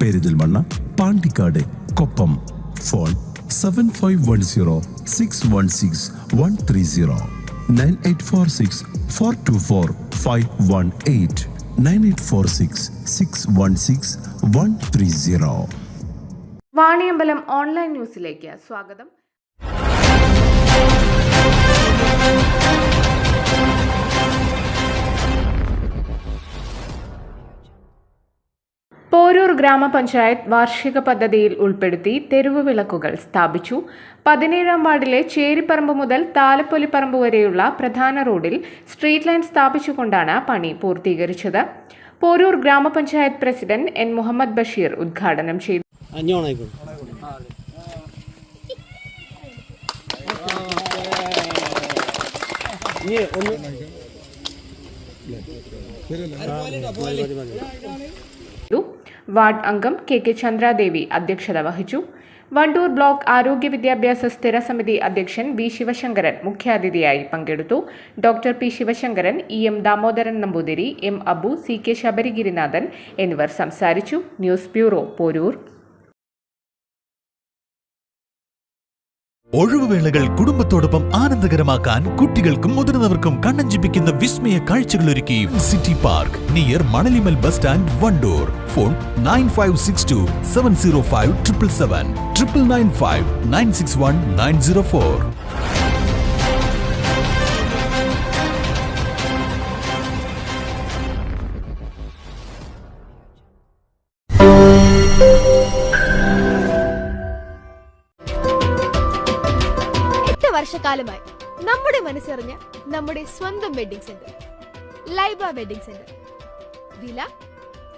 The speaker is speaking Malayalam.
Perinthalmanna Pandikkad Koppam. Phone seven five one zero six one six one three zero nine eight four six four two four five one eight nine eight four six six one six one three zero Vaniyambalam online ന്യൂസിലേക്ക് സ്വാഗതം. പോരൂർ ഗ്രാമപഞ്ചായത്ത് വാർഷിക പദ്ധതിയിൽ ഉൾപ്പെടുത്തി തെരുവ് വിളക്കുകൾ സ്ഥാപിച്ചു. പതിനേഴാം വാർഡിലെ ചേരിപ്പറമ്പ് മുതൽ താലപ്പൊലിപ്പറമ്പ് വരെയുള്ള പ്രധാന റോഡിൽ സ്ട്രീറ്റ് ലൈൻ സ്ഥാപിച്ചുകൊണ്ടാണ് പണി പൂർത്തീകരിച്ചത്. പോരൂർ ഗ്രാമപഞ്ചായത്ത് പ്രസിഡന്റ് എൻ മുഹമ്മദ് ബഷീർ ഉദ്ഘാടനം ചെയ്തു. ഒന്ന് വാർഡ് അംഗം കെ കെ ചന്ദ്രാദേവി അധ്യക്ഷത വഹിച്ചു. വണ്ടൂർ ബ്ലോക്ക് ആരോഗ്യ വിദ്യാഭ്യാസ സ്ഥിര സമിതി അധ്യക്ഷൻ വി ശിവശങ്കരൻ മുഖ്യാതിഥിയായി പങ്കെടുത്തു. Doctor P Sivasankaran E M Damodaran Namboothiri M Abu C K Sabarigirinathan എന്നിവർ സംസാരിച്ചു. News bureau Poroor. ഒഴിവുവേളകൾ കുടുംബത്തോടൊപ്പം ആനന്ദകരമാക്കാൻ കുട്ടികൾക്കും മുതിർന്നവർക്കും കണ്ണഞ്ചിപ്പിക്കുന്ന വിസ്മയ കാഴ്ചകളൊരുക്കി city park near Manalimal bus stand Wandoor. Phone nine five six two seven zero five triple seven triple nine five nine six one nine zero four വർഷക്കാലമായി നമ്മുടെ മനസ്സറിഞ്ഞ നമ്മുടെ സ്വന്തം wedding centre Laiba wedding centre. വില